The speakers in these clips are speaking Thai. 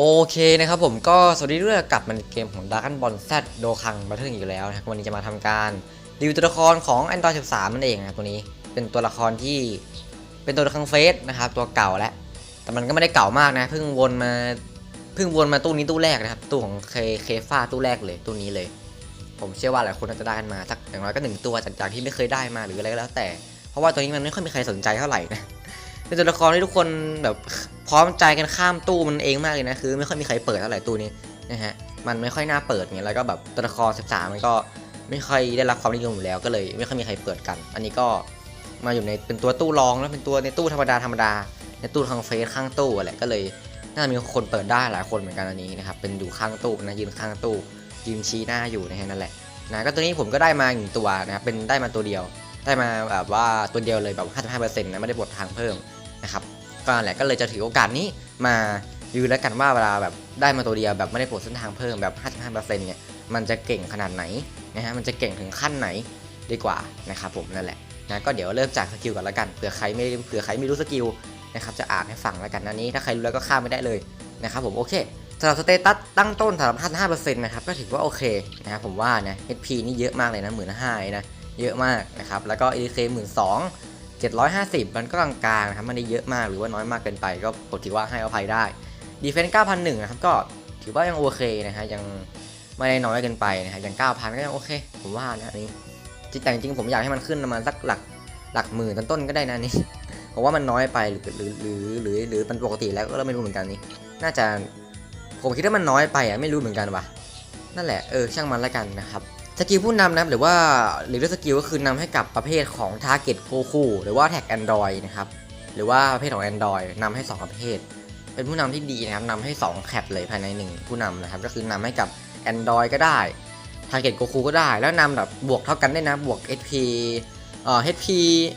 โอเคนะครับผมก็สวัสดีด้วยกลับมาในเกมของ Dragon Ball Z โดคังบัตเทิลอีกแล้วนะครับวันนี้จะมาทำการรีวิวตัวละครของ Android 13นั่นเองนะตัวนี้เป็นตัวละครที่เป็นตัวละครเฟสนะครับตัวเก่าแล้วแต่มันก็ไม่ได้เก่ามากนะเพิ่งวนมาเพิ่งวนมาตู้นี้ตู้แรกนะครับตู้ของเคเคฟ้าตู้แรกเลยตู้นี้เลย ผมเชื่อว่าหลายคนน่าจะได้กันมาสักอย่างน้อยก็หนึ่งตัวจากจากที่ไม่เคยได้มาหรืออะไรก็แล้ว แต่เพราะว่าตัวนี้มันไม่ค่อยมีใครสนใจเท่าไหร่นะ เป็นตัวละครที่ทุกคนแบบพร้อมใจกันข้ามตู้มันเองมากเลยนะคือ ไม่ค่อยมีใครเปิดเท่าไหร่ตู้นี้นะฮะมันไม่ค่อยน่าเปิดเงี้ยแล้วก็แบบตัวละคร13มันก็ไม่ค่อยได้รับความนิยมอยู่แล้วก็เลย ไม่ค่อยมีใครเปิดกัน อันนี้ก็มาอยู่ในเป็นตัวตู้รองแล้วเป็นตัวในตู้ธรรมดาธรรมดาในตู้ทางเฟซข้างตู้อะแหละก็เลยน่าจะมีคนเปิดได้หลายคนเหมือนกันอันนี้นะครับเป็นอยู่ข้างตู้นะยืนข้างตู้ยืนชี้หน้าอยู่นะฮะนั่นแหละนะก็ตัวนี้ผมก็ได้มาหนึ่งตัวนะครับเป็นได้มาตัวเดียว ได้มาแบบว่าตัวเดียวเลยแบบ 55%นะไม่ได้บดทางเพิ่ม นะครับก็แหละก็เลยจะถือโอกาสนี้มาดูแล้วกันว่าเวลาแบบได้มาตัวเดียวแบบไม่ได้ปลดเส้นทางเพิ่มแบบ 55%เนี่ยมันจะเก่งขนาดไหนนะฮะมันจะเก่งถึงขั้นไหนดีกว่านะครับผมนั่นแหละนะก็เดี๋ยวเริ่มจากสกิลก่อนละกันเผื่อใครไม่เผื่อใครไม่รู้สกิลนะครับจะอ่านให้ฟังแล้วกันอันนี้ ถ้าใครรู้แล้วก็ข้ามไม่ได้เลยนะครับผมโอเคสำหรับสเตตัสตั้งต้นสำหรับ55%นะครับก็ถือว่าโอเคนะครับผมว่านะ HP นี่เยอะมากเลยนะหมื่นห้านะเยอะมากนะครับแล้วก็ ADK หมื่นสอง 750 มันก็กลางๆนะครับไม่ได้เยอะมากหรือว่าน้อยมากเกินไป ก็ผมถือว่าให้อภัยได้ดีเฟนส์9,001นะครับก็ถือว่ายังโอเคนะฮะยังไม่ได้น้อยเกินไปนะฮะยัง 9,000 ก็ยังโอเค ผมว่านะนี้จริงแต่จริงๆผมอยากให้มันขึ้นประมาณสักหลักหลักหมื่นต้นๆก็ได้นะนี่ผมว่ามันน้อยไปหรือหรือหรือหรือหรือมันปกติแล้วก็ไม่รู้เหมือนกันนี่น่าจะผมคิดว่ามันน้อยไปอะไม่รู้เหมือนกันว่ะนั่นแหละเออช่างมันแล้วกันนะครับ สกิลผู้นำนะหรือว่าหรือสกิลก็คือนำให้กับประเภทของ Target Goku หรือว่าแท็ก Android นะครับหรือว่าประเภทของ Android นำให้ 2 ประเภท เป็นผู้นำที่ดีนะครับนำให้ 2 แคปเลยภายใน 1 ผู้นำนะครับก็คือนำให้กับ Android ก็ได้ Target Goku ก็ได้ แล้วนำแบบบวกเท่ากันได้นะบวก HP เอ่อ HP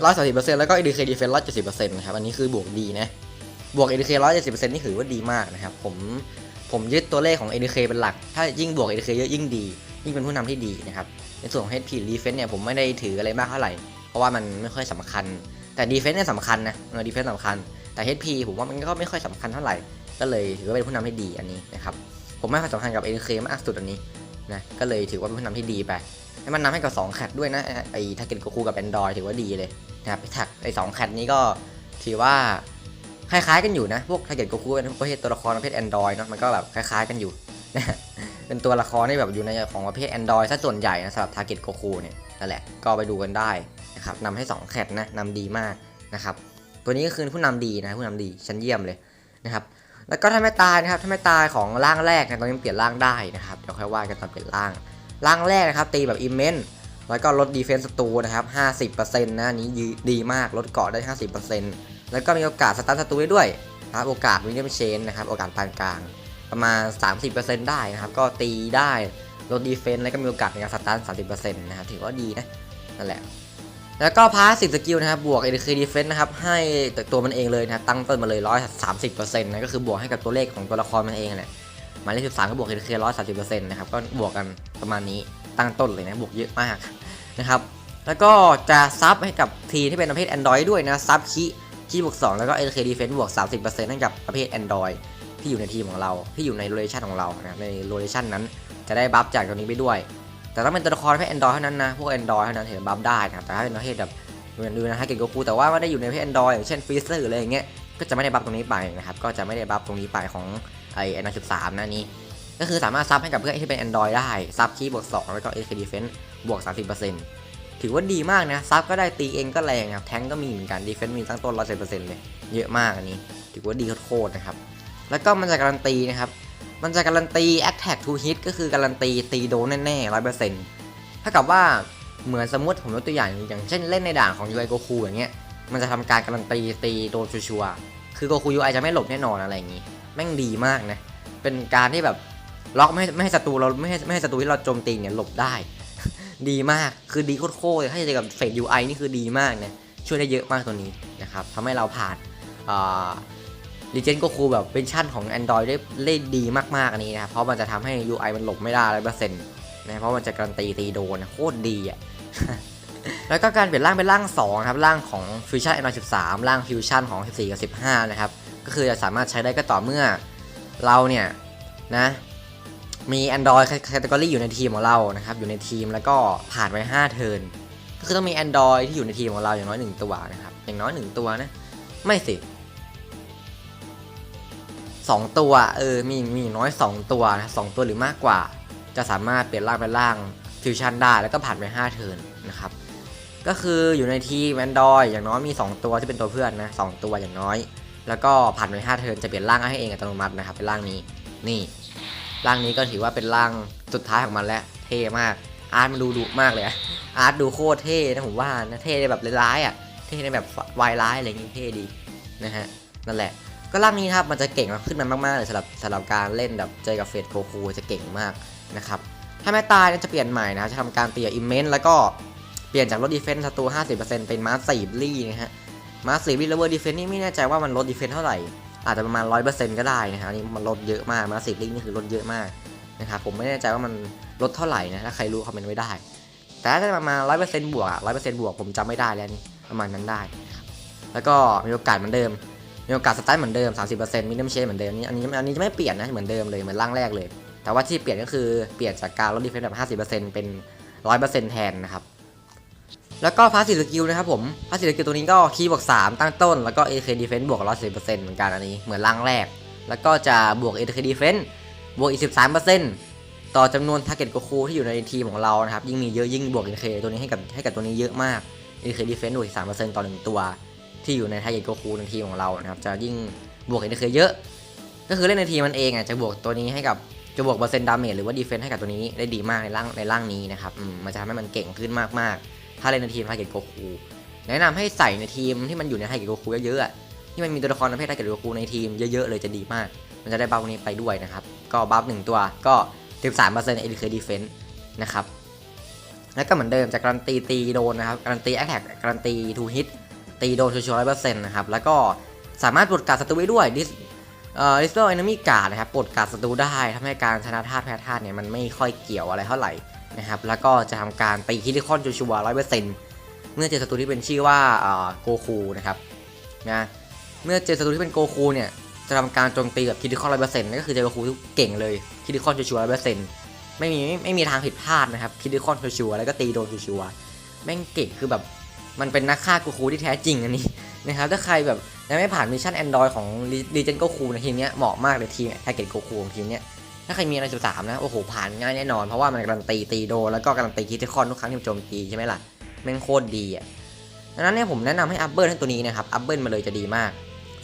130%แล้วก็ ADK Defense 170%นะครับอันนี้คือบวกดีนะบวก ADK 170%นี่ถือว่าดีมากนะครับผมผมยึดตัวเลขของ ADK เป็นหลัก ถ้ายิ่งบวก ADK เยอะยิ่งดี ยิ่งเป็นผู้นำที่ดีนะครับ ในส่วนของ HP Defense เนี่ยผมไม่ได้ถืออะไรมากเท่าไหร่ เพราะว่ามันไม่ค่อยสำคัญ แต่ Defense เนี่ยสำคัญนะเออ Defense สำคัญ แต่ HP ผมว่ามันก็ไม่ค่อยสำคัญเท่าไหร่ ก็เลยถือว่าเป็นผู้นำที่ดีอันนี้นะครับ ผมให้ความสำคัญกับ ADK มากสุดอันนี้นะ ก็เลยถือว่าเป็นผู้นำที่ดีไปให้มันนำให้กับ2แคทด้วยนะไอ้ทาเกตโกคูกับ Android ถือว่าดีเลยนะครับแท็กไอ้สองแคทนี้ก็ถือว่าคล้ายๆกันอยู่นะ พวกทาเกตโกคูเป็นประเภทตัวละครประเภท Android เนาะมันก็แบบคล้ายๆกันอยู่นะ เป็นตัวละครที่แบบอยู่ในของประเภท Android ซะส่วนใหญ่นะสำหรับ Target Goku เนี่ยนั่นแหละก็ไปดูกันได้นะครับนำให้ 2 แคทนะนำดีมากนะครับตัวนี้ก็คือผู้นำดีนะผู้นำดีชั้นเยี่ยมเลยนะครับแล้วก็ถ้าไม่ตายนะครับถ้าไม่ตายของร่างแรกนะตอนนี้เปลี่ยนร่างได้นะครับเดี๋ยวค่อยว่ากันตอนเปลี่ยนร่างร่างแรกนะครับตีแบบอิมเมนแล้วก็ลดดีเฟนส์ศัตรูนะครับ50%นะอันนี้ดีมากลดเกาะได้ 50%แล้วก็มีโอกาสสตาร์ทศัตรูได้ด้วยนะครับโอกาสวินเทอร์เชนนะครับโอกาสปานกลาง ประมาณ 30%ได้นะครับ ก็ตีได้ลดดีเฟนส์แล้วก็มีโอกาสในการสตาร์ท30%นต์นะครับถือว่าดีนะ นั่นแหละ แล้วก็พาสสิสกิลนะครับ บวก ADK Defense นะครับ ให้ตัวมันเองเลยนะตั้งต้นมาเลย130%นต์นะก็คือบวกให้กับตัวเลขของตัวละครมันเองแหละหมายเลข13ก็บวก ADK 130%นต์นะครับ ก็บวกกันประมาณนี้ตั้งต้นเลยนะ บวกเยอะมากนะครับ แล้วก็จะซับให้กับทีที่เป็นประเภท Android ด้วยนะซับคีคีบวก2แล้วก็ ADK Defense บวก30%ให้กับประเภท Android ที่อยู่ในทีมของเรา ที่อยู่ในโลเคชันของเรานะในโลเคชันนั้นจะได้บัฟจากตรงนี้ไปด้วย แต่ต้องเป็นตัวละครเภทแอนดรอยเท่านั้นนะ พวกแอนดรอยเท่านั้นถึงบัฟได้นะแต่ถ้าเป็นประเภทแบบดูนะฮะเกตโกคูแต่ว่าไม่ได้อยู่ในประเภทแอนดรอยอย่างเช่นฟรีเซอร์หรืออะไรอย่างเงี้ยก็จะไม่ได้บัฟตรงนี้ไปนะครับก็จะไม่ได้บัฟตรงนี้ไปของไอแอนดรอยสิบสามนะนี้ก็คือสามารถซับให้กับเพื่อนที่เป็น Android ได้ ซับคีย์บวก2แล้วก็ AK Defense บวก 30%ถือว่าดีมากนะ ซับก็ได้ตีเองก็แรงครับ แทงก็มีเหมือนกัน Defense มีตั้งต้น100%เลย เยอะมากอันนี้ ถือว่าดีโคตรนะครับ แล้วก็มันจะการันตีนะครับ มันจะการันตี attack to hit ก็คือการันตีตีโดนแน่ๆร้อยเปอร์เซ็นต์ถ้ากับว่าเหมือนสมมติผมยกตัวอย่างอย่างเช่นเล่นในด่านของ UI Goku อย่างเงี้ย มันจะทำการการันตีตีโดนชัวร์ๆคือ Goku UI จะไม่หลบแน่นอนอะไรอย่างงี้ แม่งดีมากนะ เป็นการที่แบบล็อกไม่ให้ไม่ให้ศัตรูเราไม่ให้ไม่ให้ศัตรูที่เราโจมตีเนี่ยหลบได้ ดีมาก คือดีโคตรๆเลยถ้าเจอกับเฟด UI นี่คือดีมากนะ ช่วยได้เยอะมากตัวนี้นะครับทำให้เราผ่าน ดีเจนก็คูแบบเป็นชั่นของ Android ได้เล่นดีมากๆอันนี้นะครับเพราะมันจะทำให้ UI มันหลบไม่ได้ร้อยเปอร์เซ็นต์นะเพราะมันจะการันตีตีโดนโคตรดีอะแล้วก็การเปลี่ยนร่างเป็นร่าง2ครับร่างของ Fusion Android 13 ร่าง Fusion ของ 14 กับ 15 นะครับ ก็คือจะสามารถใช้ได้ก็ต่อเมื่อเราเนี่ยนะมี Android Category อยู่ในทีมของเรานะครับอยู่ในทีมแล้วก็ผ่านไป 5 เทิร์นก็คือต้องมี Android ที่อยู่ในทีมของเราอย่างน้อย 1 ตัวนะครับอย่างน้อย 1 ตัวนะไม่สิ 2 ตัวเออมีมีน้อย 2 ตัวนะสองตัวหรือมากกว่า จะสามารถเปลี่ยนร่างเป็นร่างฟิวชั่นได้แล้วก็ผ่านไป5เทิร์นนะครับก็คืออยู่ในทีม Android อย่างน้อยมี 2 ตัวที่เป็นตัวเพื่อนนะสองตัวอย่างน้อย แล้วก็ผ่านไป5เทิร์นจะเปลี่ยนร่างให้เองอัตโนมัตินะครับเป็นร่างนี้นี่ร่างนี้ก็ถือว่าเป็นร่างสุดท้ายของมันแล้วเท่มากอาร์ตมันดูดุมากเลยอาร์ตดูโคตรเท่นะผมว่านะเท่ในแบบร้ายอะเท่ในแบบวายร้ายอะไรอย่างงี้เท่ดีนะฮะนั่นแหละ ก็ร่างนี้ครับมันจะเก่งขึ้นมามากๆเลยสำหรับสำหรับการเล่นแบบเจอกับเฟสโกคูจะเก่งมากนะครับถ้าไม่ตายเนี่ยจะเปลี่ยนใหม่นะครับจะทำการเตียอิมเมนต์แล้วก็เปลี่ยนจากลดดีเฟนส์ศัตรู50%เป็นมาสซีฟลี่นะฮะมาสซีฟลี่เลเวอร์ดีเฟนส์นี่ไม่แน่ใจว่ามันลดดีเฟนส์เท่าไหร่อาจจะประมาณ 100%ก็ได้นะฮะอันนี่มันลดเยอะมากมาสซีฟลี่นี่คือลดเยอะมากนะครับผมไม่แน่ใจว่ามันลดเท่าไหร่นะถ้าใครรู้คอมเมนต์ไว้ได้ แต่ถ้าประมาณ100%บวกอะ100%บวกผมจำไม่ได้แล้วนี่ประมาณนั้นได้นะครับแล้วก็มีโอกาสเหมือนเดิม มีโอกาสสตาร์ทเหมือนเดิม 30%มินิมเชนเหมือนเดิมนี่อันนี้อันนี้จะไม่เปลี่ยนนะเหมือนเดิมเลยเหมือนร่างแรกเลย แต่ว่าที่เปลี่ยนก็คือเปลี่ยนจากการลดดีเฟนส์แบบ 50%เป็น 100%แทนนะครับแล้วก็พาสซีสกิลนะครับผมพาสซีสกิลตัวนี้ก็คีย์บวก3ตั้งต้น แล้วก็ AK Defense บวก110%เหมือนกันอันนี้เหมือนร่างแรก แล้วก็จะบวก AK Defense บวกอีก 13%ต่อจำนวน Target Goku ที่อยู่ในทีมของเรานะครับยิ่งมีเยอะยิ่งบวก AK ตัวนี้ให้กับให้กับตัวนี้เยอะมาก AK Defense บวกอีก3%ต่อ 1 ตัว ที่อยู่ใน Target Goku ในทีมของเรานะครับจะยิ่งบวก AK เยอะ ก็คือเล่นในทีมมันเองอะจะบวกตัวนี้ให้กับจะบวกเปอร์เซ็นต์ดาเมจหรือว่าดีเฟนส์ให้กับตัวนี้ได้ดีมากในร่างในร่างนี้นะครับมมันจะทำให้มันเก่งขึ้นมากๆ ถ้าเล่นในทีมไทเกตโกคูแนะนำให้ใส่ในทีมที่มันอยู่ในไทเกตโกคูเยอะๆอะที่มันมีตัวละครประเภทไทเกตโกคูในทีมเยอะๆเลยจะดีมาก มันจะได้บัฟนี้ไปด้วยนะครับก็บัฟหนึ่งตัวก็13%เอลิเคดีเฟนส์นะครับแล้วก็เหมือนเดิมจะการันตีตีโดนนะครับการันตีแอคแท็กการันตีทูฮิต ตีโดนชัวร์ร้อยเปอร์เซ็นต์นะครับ แล้วก็สามารถปลดการดศัตรูไว้ด้วยดิสเอ่อดิสโตเอนมี่การ์ดนะครับปลดการดศัตรูได้ทำให้การชนะธาตุแพ้ธาตุเนี่ยมันไม่ค่อยเกี่ยวอะไรเท่าไหร่นะครับ แล้วก็จะทำการตีคิริคอนชัวร์ร้อยเปอร์เซ็นต์เมื่อเจอศัตรูที่เป็นชื่อว่าเอ่อโกคูนะครับนะเมื่อเจอศัตรูที่เป็นโกคูเนี่ยจะทำการโจมตีแบบคิริคอนร้อยเปอร์เซ็นต์นั่นก็คือเจอโกคูที่เก่งเลยคิริคอนชัวร์ร้อยเปอร์เซ็นต์ไม่มีไม่ไม่มีทางผิดพลาดนะครับคิริคอนชัวร์แล้วก็ตีโดนชัวร์แม่งเก่งคือแบบ มันเป็นนักฆ่าโกคูที่แท้จริงอันนี้นะครับถ้าใครแบบยังไม่ผ่านมิชชั่น Android ของ Legend Goku นะทีมเนี้ยเหมาะมากเลยทีมแท็กเก็ตโกคูของทีมเนี้ยถ้าใครมีอะไรสิบสามนะโอ้โหผ่านง่ายแน่นอนเพราะว่ามันการันตีตีโด แล้วก็การันตีคิดคอนทุกครั้งที่มันโจมตีใช่ไหมล่ะแม่งโคตรดีอะดังนั้นเนี่ยผมแนะนำให้อัพเบิลให้ตัวนี้นะครับอัพเบิลมาเลยจะดีมาก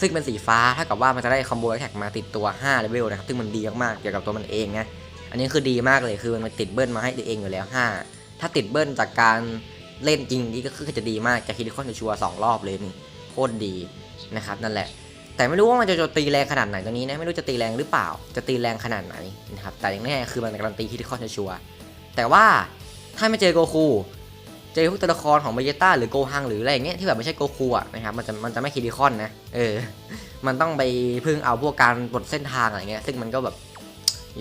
ซึ่งเป็นสีฟ้าถ้ากับว่ามันจะได้คอมโบแท็กมาติดตัว5เลเวลนะครับซึ่งมันดีมากๆเกี่ยวกับตัวมันเองนะอันนี้คือดีมากเลยคือมันติดเบิลมาให้ตัวเองอยู่แล้ว 5 ถ้าติดเบิลจากการ เล่นจริงนี่ก็คือจะดีมากจะคิดคอนชัวร์สองรอบเลยนี่โคตรดีนะครับนั่นแหละ แต่ไม่รู้ว่ามันจะตีแรงขนาดไหนตัวนี้นะไม่รู้จะตีแรงหรือเปล่า จะตีแรงขนาดไหนนะครับแต่อย่างแน่คือมันการันตีคิดคอนชัวร์แต่ว่าถ้าไม่เจอโกคูเจอพวกตัวละครของเบเจต้าหรือโกฮังหรืออะไรอย่างเงี้ยที่แบบไม่ใช่โกคูอะนะครับมันจะมันจะไม่คิดคอนนะเออ มันต้องไปพึ่งเอาพวกการบดเส้นทางอะไรเงี้ยซึ่งมันก็แบบ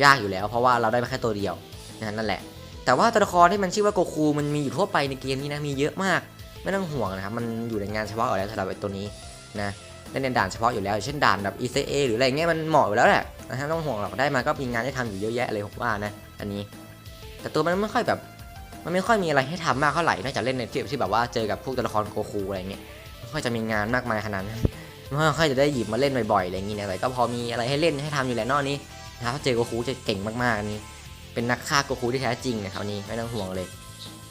ยากอยู่แล้ว เพราะว่าเราได้มาแค่ตัวเดียวนะนั่นแหละ แต่ว่าตัวละครที่มันชื่อว่าโกคูมันมีอยู่ทั่วไปในเกมนี้นะมีเยอะมากไม่ต้องห่วงนะครับมันอยู่ในงานเฉพาะอยู่แล้วสำหรับไอ้ตัวนี้นะเล่นในด่านเฉพาะอยู่แล้ว เช่นด่านแบบ ECA หรืออะไรเงี้ยมันเหมาะอยู่แล้วแหละนะฮะต้องห่วงหรอกได้มาก็มีงานให้ทำอยู่เยอะแยะเลยผมว่านะอันนี้ แต่ตัวมันไม่ค่อยแบบมันไม่ค่อยมีอะไรให้ทำมากเท่าไหร่นอกจากเล่นในที่ที่แบบว่าเจอกับพวกตัวละครโกคูอะไรเงี้ยไม่ค่อยจะมีงานมากมายขนาดนั้นไม่ค่อยจะได้หยิบมาเล่นบ่อยๆอะไรอย่างงี้นะแต่ก็พอมีอะไรให้เล่นให้ทำอยู่แหละนอกนี้นะถ้าเจอโกคูจะเก่งมากๆอันนี้ เป็นนักฆ่าโกคูที่แท้จริงนะครับนี้ไม่ต้องห่วงเลย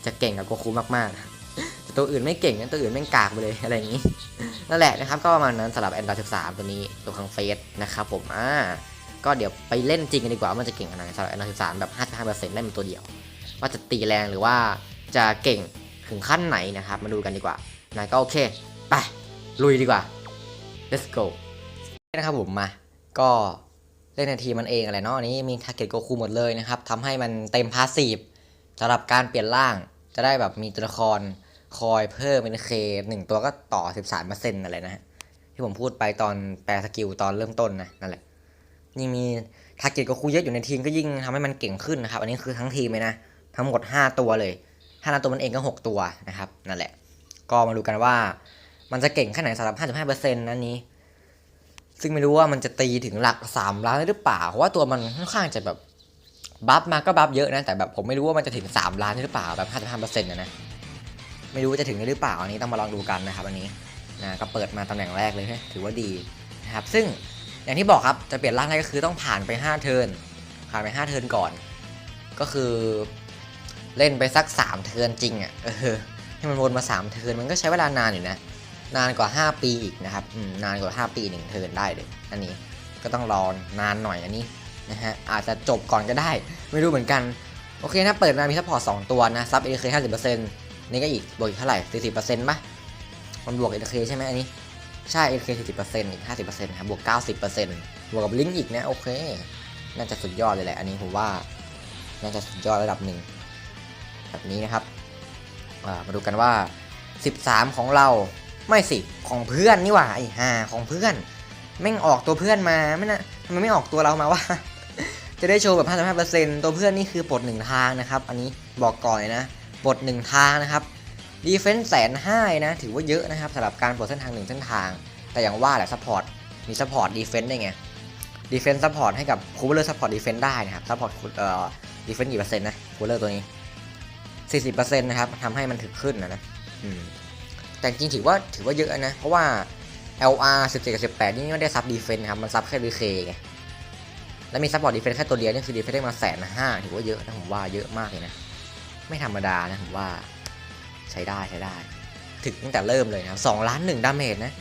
จะเก่งกับโกคูมากๆแต่ตัวอื่นไม่เก่งนะตัวอื่นแม่งกากไปเลยอะไรอย่างนี้นั่นแหละนะครับก็ประมาณนั้นสำหรับ Android 13ตัวนี้ตัวคังเฟสนะครับผมอ่าก็เดี๋ยวไปเล่นจริงกันดีกว่าว่ามันจะเก่งขนาดไหนสำหรับ Android 13แบบ55%ได้เป็นตัวเดียว ว่าจะตีแรงหรือว่าจะเก่งถึงขั้นไหนนะครับมาดูกันดีกว่านะก็โอเคไปลุยดีกว่า let's go นะครับผมมาก็ เล่นในทีมมันเองอะไรเนาะอันนี้มี target Goku หมดเลยนะครับทำให้มันเต็มพาสซีฟสำหรับการเปลี่ยนร่าง จะได้แบบมีตัวละครคอยเพิ่มเป็นเคหนึ่งตัวก็ต่อ 13%อะไรนะฮะที่ผมพูดไปตอนแปลสกิลตอนเริ่มต้นนะนั่นแหละยิ่มี target Goku เยอะอยู่ในทีมก็ยิ่งทำให้มันเก่งขึ้นนะครับ อันนี้คือทั้งทีมเลยนะ ทั้งหมด 5 ตัวเลย5ตัวมันเองก็ 6 ตัวนะครับนั่นแหละ ก็มาดูกันว่ามันจะเก่งแค่ไหนสำหรับ 55%นั้นนี้ ซึ่งไม่รู้ว่ามันจะตีถึงหลัก3ล้านได้หรือเปล่า เพราะว่าตัวมันค่อนข้างจะแบบบัฟมาก็บัฟเยอะนะ แต่แบบผมไม่รู้ว่ามันจะถึง 3 ล้านได้หรือเปล่าแบบ55%นะนะ ไม่รู้ว่าจะถึงได้หรือเปล่าอันนี้ต้องมาลองดูกันนะครับอันนี้นะก็เปิดมาตำแหน่งแรกเลยนะถือว่าดีนะครับ ซึ่งอย่างที่บอกครับจะเปลี่ยนร่างได้ก็คือต้องผ่านไป 5 เทิร์นผ่านไป 5 เทิร์นก่อน ก็คือเล่นไปสัก 3 เทิร์นจริงอะ่ะเออให้มันวนมา 3 เทิร์นมันก็ใช้เวลานานอยู่นะ นานกว่า 5 ปีอีกนะครับนานกว่า 5 ปีหนึ่งเทินได้เลยอันนี้ก็ต้องรอนานหน่อยอันนี้นะฮะอาจจะจบก่อนก็ได้ ไม่รู้เหมือนกัน โอเคนะเปิดมามีซัพพอร์ตสองตัวนะซับเอเคห้าสิบเปอร์เซ็นต์นี่ก็อีกบวกอีกเท่าไหร่สี่สิบเปอร์เซ็นต์ป่ะมันบวกเอเคใช่ไหมอันนี้ใช่เอเคสี่สิบเปอร์เซ็นต์อีกห้าสิบเปอร์เซ็นต์ครับบวกเก้าสิบเปอร์เซ็นต์บวกกับลิงก์อีกนะโอเค น่าจะสุดยอดเลยแหละอันนี้ผมว่าน่าจะสุดยอดระดับหนึ่งแบบนี้นะครับมาดูกันว่า 13 ของเรา ไม่สิของเพื่อนนี่หว่าไอ้ห่าของเพื่อนแม่งออกตัวเพื่อนมาไม่นะทำไมไม่ออกตัวเรามาวะจะได้โชว์แบบ55%ตัวเพื่อนนี่คือปลดหนึ่งทางนะครับ อันนี้บอกก่อนเลยนะปลดหนึ่งทางนะครับดีเฟนส์แสนห้านะ ถือว่าเยอะนะครับสำหรับการปลดเส้นทางหนึ่งเส้นทาง แต่อย่างว่าแหละซัพพอร์ตมีซัพพอร์ตดีเฟนส์ได้ไงดีเฟนส์ซัพพอร์ตให้กับคูเบอร์ซัพพอร์ตดีเฟนส์ได้นะครับซัพพอร์ตเอ่อดีเฟนส์กี่เปอร์เซ็นต์นะคูเบอร์ตัวนี้40%นะครับทำให้มันถึกขึ้นนะนะอืม แต่จริงๆถือว่าถือว่าเยอะนะ เพราะว่า LR 17กับ18 นี่ไม่ได้ซับดีเฟนส์ครับ มันซับแค่ดีเคไง แล้วมีซัพพอร์ตดีเฟนส์แค่ตัวเดียวนี่คือดีเฟนส์ได้มาแสนห้าถือว่าเยอะนะผมว่าเยอะมากเลยนะ ไม่ธรรมดานะผมว่าใช้ได้ใช้ได้ ถึงตั้งแต่เริ่มเลยนะสองล้านหนึ่งดาเมจนะ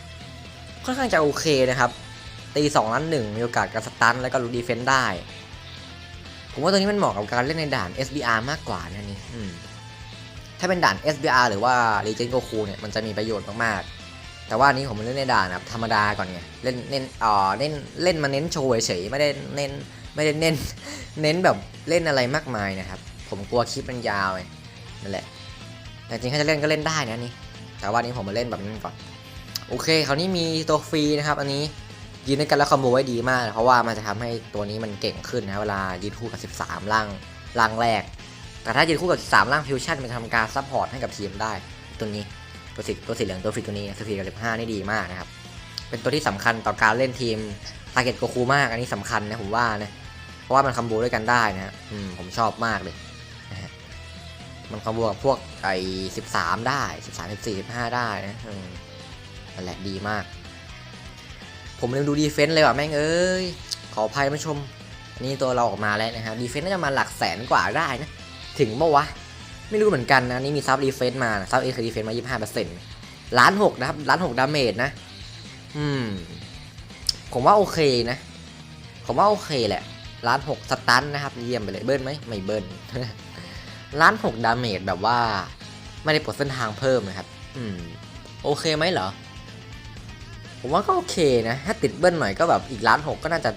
ค่อนข้างจะโอเคนะครับ ตีสองล้านหนึ่งมีโอกาสการสตันแล้วก็รู้ดีเฟนส์ได้ ผมว่าตัวนี้มันเหมาะกับการเล่นในด่าน SBR มากกว่านะนี่อืม ถ้าเป็นด่าน SBR หรือว่า Legend Goku เนี่ยมันจะมีประโยชน์มากๆ แต่ว่านี้ผมเล่นในด่านธรรมดาก่อนไงเล่นเน้นอ่อเล่นเล่นมาเน้นโชว์เฉยๆไม่ได้เน้นไม่ได้เน้นเน้นแบบเล่นอะไรมากมายนะครับ ผมกลัวคลิปมันยาวไงนั่นแหละแต่จริงๆถ้าจะเล่นก็เล่นได้นะนี่แต่ว่านี้ผมมาเล่นแบบนั้นก่อนโอเคคราวนี้มีตัวฟรีนะครับ อันนี้ยืนด้วยกันแล้วคอมโบไว้ดีมาก เพราะว่ามันจะทำให้ตัวนี้มันเก่งขึ้นนะเวลายืนคู่กับ 13ล่างล่างแรก แต่ถ้ายืนคู่กับ 3 ล่างฟิวชั่นมันทำการซัพพอร์ตให้กับทีมได้ ตัวนี้ตัวสีตัวสีเหลืองตัวฟรีตัวนี้ตัวฟรีกับ15นี่ดีมากนะครับ เป็นตัวที่สำคัญต่อการเล่นทีมทาร์เก็ตโกคูมากอันนี้สำคัญนะผมว่านะเพราะว่ามันคอมโบด้วยกันได้นะฮะอืมผมชอบมากเลยนะฮะมันคอมโบกับพวกไอ้13ได้13 14 15ได้นะอืมนั่นแหละดีมาก ผมลืมดูดีเฟนต์เลยว่ะแม่งเอ้ยขออภัยผู้ชม อันนี้ตัวเราออกมาแล้วนะครับดีเฟนต์น่าจะมาหลักแสนกว่าได้นะ ถึงปะวะ ไม่รู้เหมือนกันนะนี่มีซับดีเฟนต์มาซับเอคือดีเฟนต์มา 25%ล้านหกนะครับล้านหกดาเมจนะ อืม ผมว่าโอเคนะ ผมว่าโอเคแหละล้านหกสตันนะครับ เยี่ยมไปเลยเบิ้ลไหมไม่เบิ้ลล้านหกดาเมจแบบว่า ไม่ได้ปลดเส้นทางเพิ่มนะครับ อืม โอเคไหมเหรอ ผมว่าก็โอเคนะ ถ้าติดเบิ้ลหน่อยก็แบบอีกล้านหกก็น่าจะ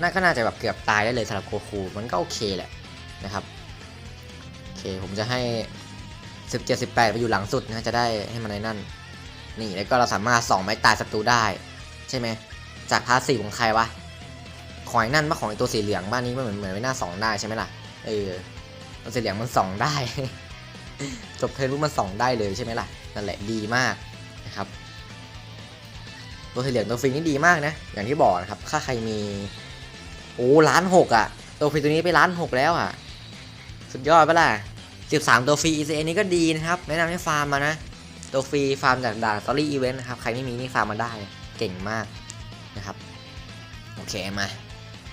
น่าก็น่าจะแบบเกือบตายได้เลยสำหรับโกคูมันก็โอเคแหละนะครับ ผมจะให้17 18ไปอยู่หลังสุดนะจะได้ให้มันในนั่น นี่แล้วก็เราสามารถส่องไม้ตายศัตรูได้ ใช่ไหมจากพาสีของใครวะของไอ้นั่นปะของไอ้ตัวสีเหลืองบ้านนี้มันเหมือนเหมือนไม่น่าส่องได้ใช่ไหมล่ะเออตัวสีเหลืองมันส่องได้ จบเทอร์นปุ๊บมันส่องได้เลยใช่ไหมล่ะนั่นแหละดีมากนะครับตัวสีเหลืองตัวฟรีนี่ดีมากนะ อย่างที่บอกนะครับถ้าใครมีโอ้ล้านหกอะตัวฟรีตัวนี้ไปล้านหกแล้วอะ สุดยอดปะล่ะ 13 ตัวฟรี ECA นี้ก็ดีนะครับ แนะนำให้ฟาร์มมานะ ตัวฟรีฟาร์มจากด่านสตอรี่อีเวนต์นะครับ ใครไม่มีนี่ฟาร์มมาได้ เก่งมากนะครับ โอเคมา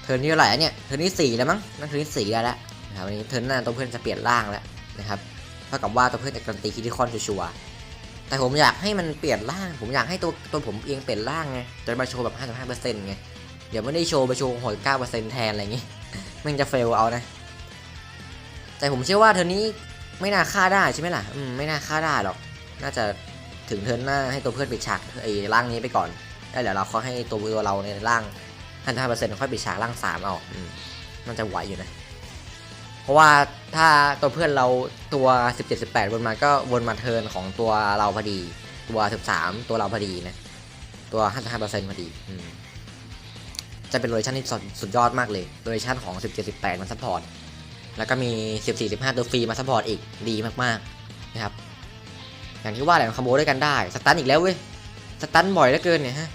เทิร์นที่เท่าไหร่เนี่ยเทิร์นที่สี่แล้วมั้งนั่นเทิร์นที่สี่ได้แล้วนะครับวันนี้เทิร์นหน้าตัวเพื่อนจะเปลี่ยนร่างแล้วนะครับเท่ากับว่าตัวเพื่อนจะการันตีคิดที่คอนชัวร์แต่ผมอยากให้มันเปลี่ยนร่าง ผมอยากให้ตัวตัวผมเองเปลี่ยนร่างไงจะมาโชว์แบบ 55%ไงเดี๋ยวไม่ได้โชว์ไปโชว์โหด9%แทนอะไรอย่างงี้มันจะเฟลเอานะ แต่ผมเชื่อว่าเทอร์นี้ไม่น่าฆ่าได้ใช่ไหมล่ะอืมไม่น่าฆ่าได้หรอก น่าจะถึงเทิร์นหน้าให้ตัวเพื่อนปิดฉากไอ้ร่างนี้ไปก่อนแล้วเดี๋ยวเราค่อยให้ตัวตัวเราในร่าง55%ค่อยปิดฉากร่างสามเอาอืมมันจะไหวอยู่นะ เพราะว่าถ้าตัวเพื่อนเราตัว17 18วนมาก็วนมาเทิร์นของตัวเราพอดี ตัว13ตัวเราพอดีนะ ตัว55%พอดีอืมจะเป็นโรชั่นที่สุดยอดมากเลยโรชั่นของ 17 18 มันซัพพอร์ต แล้วก็มี 14 15 ตัวฟรีมาซัพพอร์ตอีกดีมากๆนะครับอย่างที่ว่าแหละมันคอมโบด้วยกันได้สตันอีกแล้วเว้ยสตันบ่อยเหลือเกินเนี่ยฮะ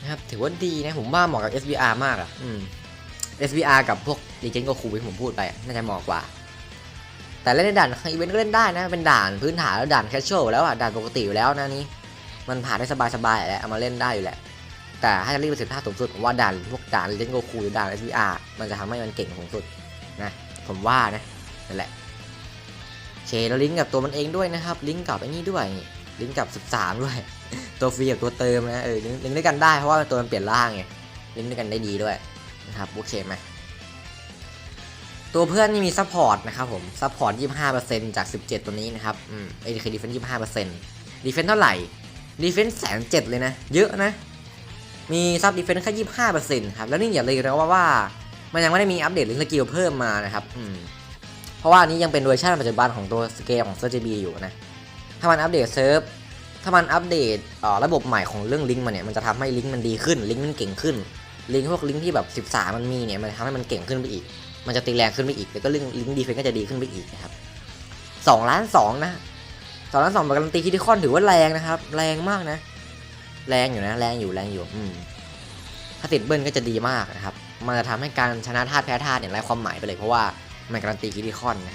นะครับถือว่าดีนะผมว่าเหมาะกับ SBR มากอะอืม SBR กับพวก Legend Goku ที่ผมพูดไปน่าจะเหมาะกว่า แต่เล่นในด่านอีเวนต์ก็เล่นได้นะ เป็นด่านพื้นฐานแล้วด่านแคชชวลแล้วอะด่านปกติอยู่แล้วนะนี่มันผ่านได้สบายๆแหละเอามาเล่นได้อยู่แหละแต่ถ้าจะรียกประสิทธิภาพสูงสุดผมว่าด่านพวกด่านเล่นโกคูหรือด่าน SVR มันจะทำให้มันเก่งสูงสุด นะผมว่านะนั่นแหละเคแล้วลิงก์กับตัวมันเองด้วยนะครับ ลิงก์กับไอ้นี่ด้วยลิงก์กับ 13 ด้วย ตัวฟรีกับตัวเติมนะเออลิงก์ด้วยกันได้เพราะว่าตัวมันเปลี่ยนร่างไงลิงก์ด้วยกันได้ดีด้วยนะครับโอเคไหมตัวเพื่อนนี่มีซัพพอร์ตนะครับผมซัพพอร์ต25%จาก 17 ตัวนี้นะครับอืมไอ้คือดีเฟนต์25%ดีเฟนต์เท่าไหร่ดีเฟนต์แสนเจ็ดเลยนะ เยอะนะ มีซับดีเฟนต์แค่25%ครับ แล้วนี่อย่าลืมนะว่าว่า มันยังไม่ได้มีอัปเดตหรือสกิลเพิ่มมานะครับอืมเพราะว่านี้ยังเป็นเวอร์ชันปัจจุบันของตัวสเกลของเซอร์จีบีอยู่นะ ถ้ามันอัปเดตเซิร์ฟ ถ้ามันอัปเดตระบบใหม่ของเรื่องลิงก์มันเนี่ย มันจะทำให้ลิงก์มันดีขึ้น ลิงก์มันเก่งขึ้น ลิงก์พวกลิงก์ที่แบบ13 มันมีเนี่ย มันทำให้มันเก่งขึ้นไปอีก มันจะตีแรงขึ้นไปอีก แล้วก็เรื่องลิงก์ดีเฟนก็จะดีขึ้นไปอีกนะครับสองล้านสองนะสองล้านสองการันตีคิดิคอนถือว่าแรงนะครับ แรงมากนะ แรงอยู่นะ แรงอยู่ แรงอยู่ อืมถ้าติดเบิ้ลก็จะดีมากนะครับ มันจะทำให้การชนะธาตุแพ้ธาตุเนี่ยไร้ความหมายไปเลยเพราะว่ามันการันตีคิดิคอนนะ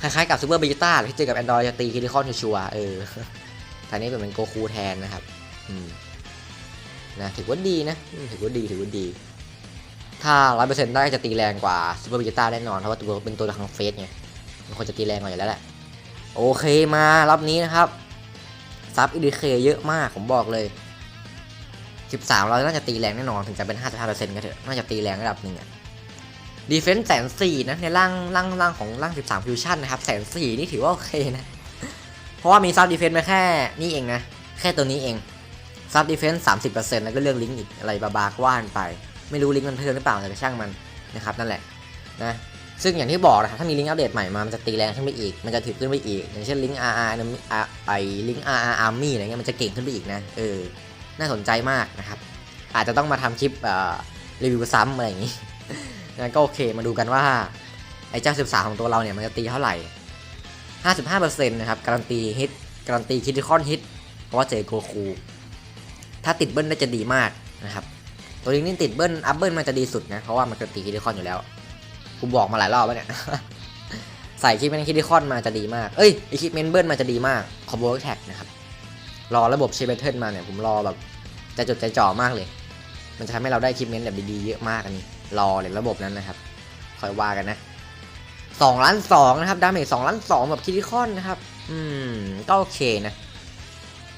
คล้ายๆกับซูเปอร์เบจิต้าที่เจอกับแอนดรอยจะตีคิดิคอนชัวร์ๆเออแต่นี้เป็นโกคูแทนนะครับอืมนะถือว่าดีนะถือว่าดีถือว่าดี ถ้าร้อยเปอร์เซ็นต์ได้จะตีแรงกว่าซูเปอร์เบจิต้าแน่นอนเพราะว่าตัวเป็นตัวทางเฟสไงมันควรจะตีแรงกว่าอยู่แล้วแหละโอเคมารอบนี้นะครับซับอีดีเคเยอะมากผมบอกเลย 13 เราน่าจะตีแรงแน่นอนถึงจะเป็น 55%ก็เถอะน่าจะตีแรงระดับหนึ่งอะดีเฟนส์แสนสี่นะในร่างร่างร่างของร่าง 13 ฟิวชั่นนะครับแสนสี่นี่ถือว่าโอเคนะ เพราะว่ามีซับดีเฟนส์มาแค่นี่เองนะ แค่ตัวนี้เองซับดีเฟนส์สามสิบเปอร์เซ็นต์แล้วก็เรื่องลิงก์อีกอะไรบาบากว่านไป ไม่รู้ลิงก์มันเพิ่มหรือเปล่าแต่ก็ช่างมันนะครับนั่นแหละนะซึ่งอย่างที่บอกนะครับถ้ามีลิงก์อัปเดตใหม่มา มันจะตีแรงขึ้นไปอีก มันจะถึกขึ้นไปอีก อย่างเช่นลิงก์ RR ไอลิงก์ RR Army อะไรเงี้ยมันจะเก่งขึ้นไปอีกนะเออ น่าสนใจมากนะครับ อาจจะต้องมาทำคลิปรีวิวซ้ำอะไรอย่างงี้งั้นก็โอเคมาดูกันว่า ไอ้เจ้า13 ของตัวเราเนี่ยมันจะตีเท่าไหร่ 55%นะครับ การันตีฮิตการันตีคิดคอนฮิตเพราะว่าเจอโกคูถ้าติดเบิ้ลได้จะดีมากนะครับ ตัวนี้นี่ติดเบิ้ลอัพเบิ้ลมันจะดีสุดนะเพราะว่ามันจะตีคิดิคอนอยู่แล้วกูบอกมาหลายรอบแล้วเนี่ยใส่คิดเมนคิดิคอนมาจะดีมาก เอ้ยไอคิดเมนเบิ้ลมาจะดีมากคอมโบแท็กนะครับ รอระบบเชเบเทิลมาเนี่ยผมรอแบบใจจดใจจ่อมากเลย มันจะทำให้เราได้คิดเมนแบบดีๆเยอะมากอันนี้รอเลยระบบนั้นนะครับคอยว่ากันนะสองล้านสองนะครับดาเมจสองล้านสองแบบคิดิคอนนะครับ อืม ก็โอเคนะ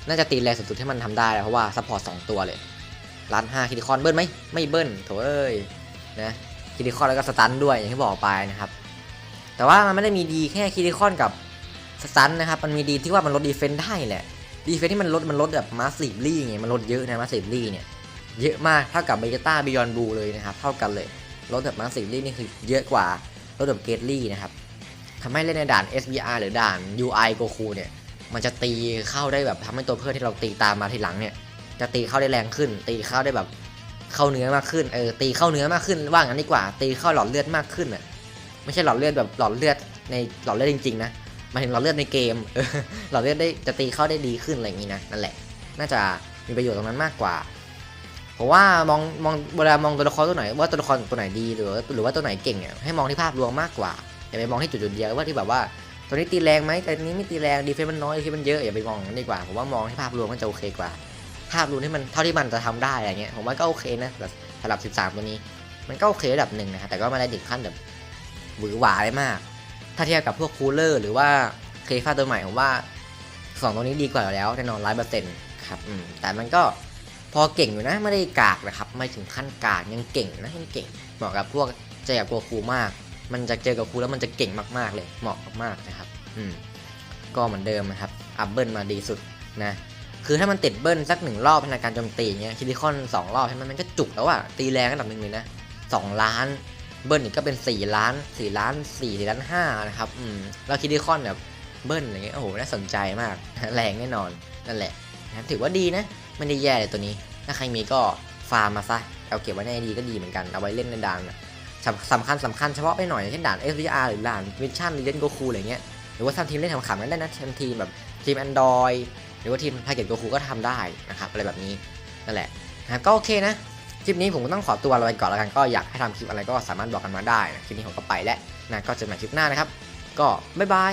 น่าจะตีแรงสุดๆที่มันทำได้แล้วเพราะว่าซัพพอร์ตสองตัวเลยล้านห้าคิดิคอนเบิ้ลไหมไม่เบิ้ลโถเอ้ยนะคิดิคอนแล้วก็สตันด้วยอย่างที่บอกไปนะครับ แต่ว่ามันไม่ได้มีดีแค่คิดิคอนกับสตันนะครับ มันมีดีที่ว่ามันลดดีเฟนได้แหละ ดีเฟนที่มันลดมันลดแบบมาสซีฟลี่ไงมันลดเยอะนะมาสซีฟลี่เนี่ยเยอะมากเท่ากับเบเกต้าบิยอนบูเลยนะครับเท่ากันเลยลดแบบมาสซีฟลี่นี่คือเยอะกว่าลดแบบเกตลี่นะครับทำให้เล่นในด่าน SBR หรือด่าน UI โกคูเนี่ยมันจะตีเข้าได้แบบทำให้ตัวเพื่อนที่เราตีตามมาทีหลังเนี่ยจะตีเข้าได้แรงขึ้น ตีเข้าได้แบบเข้าเนื้อมากขึ้นเออตีเข้าเนื้อมากขึ้นว่างั้นดีกว่า ตีเข้าหลอดเลือดมากขึ้นอะไม่ใช่หลอดเลือดแบบหลอดเลือดในหลอดเลือดจริงๆนะ มาถึงหลอดเลือดในเกมเออหลอดเลือดได้จะตีเข้าได้ดีขึ้นอะไรอย่างนี้นะนั่นแหละ น่าจะมีประโยชน์ตรงนั้นมากกว่าผมว่ามองมองเวลามองตัวละครตัวไหน ว่าตัวละครตัวไหนดีหรือหรือว่าตัวไหนเก่งเนี่ยให้มองที่ภาพรวมมากกว่าอย่าไปมองที่จุดๆเดียวว่าที่แบบว่าตัวนี้ตีแรงไหมแต่ตัวนี้ไม่ตีแรงดีเฟนมันน้อยดีเฟนมันเยอะอย่าไปมองอย่างนั้นดีกว่าผมว่ามองที่ภาพรวมมันจะโอเคกว่า ภาพรวมที่มันเท่าที่มันจะทำได้อะไรเงี้ยผมว่าก็โอเคนะสำหรับสำหรับ 13 ตัวนี้ มันก็โอเคระดับหนึ่งนะแต่ก็ไม่ได้ถึงขั้นแบบหวือหวาเลยมาก ถ้าเทียบกับพวกคูลเลอร์หรือว่าเคฟ้าตัวใหม่ผมว่าสองตัวนี้ดีกว่าอยู่แล้วแน่นอนร้อยเปอร์เซ็นต์ครับแต่มันก็พอเก่งอยู่นะไม่ได้กากนะครับ ไม่ถึงขั้นกากยังเก่งนะยังเก่ง เหมาะกับพวกเจอกับตัวครูมาก มันจะเจอกับคูแล้วมันจะเก่งมากๆเลย เหมาะมากๆนะครับ อืมก็เหมือนเดิมนะครับอัพเบิลมาดีสุดนะคือถ้ามันติดเบิลสักหนึ่งรอบในการโจมตีเงี้ยคิดิคอนสองรอบใช่ไหมมันก็จุกแล้วอะตีแรงระดับหนึ่งเลยนะสองล้าน เบิลก็เป็นสี่ล้านสี่ล้านสี่ล้านห้านะครับอืมแล้วคิดิคอนแบบเบิลอะไรเงี้ยโอ้โหน่าสนใจมาก แรงแน่นอนนั่นแหละนะถือว่าดีนะไม่ได้แย่เลยตัวนี้ ถ้าใครมีก็ฟาร์มมาซะเอาเก็บไว้ในดีก็ดีเหมือนกันเอาไว้เล่นในด่านสำคัญสำคัญเฉพาะไปหน่อยเช่นด่าน SVR หรือด่านมิชชั่นหรือเล่นโกคูอะไรเงี้ยหรือว่าทำทีมเล่นขำๆกันได้นะทำทีมแบบทีม Android หรือว่าทีม t a r g e t Goku ก็ทำได้นะครับอะไรแบบนี้นั่นแหละนะก็โอเคนะ ลิปนี้ผมก็ต้องขอตัวลาไปก่อนแล้วกันก็อยากให้ทำคลิปอะไรก็สามารถบอกกันมาได้นะคลิปนี้ผมก็ไปแล้วนะก็เจอกันใหม่คลิปหน้านะครับ ก็บ๊ายบาย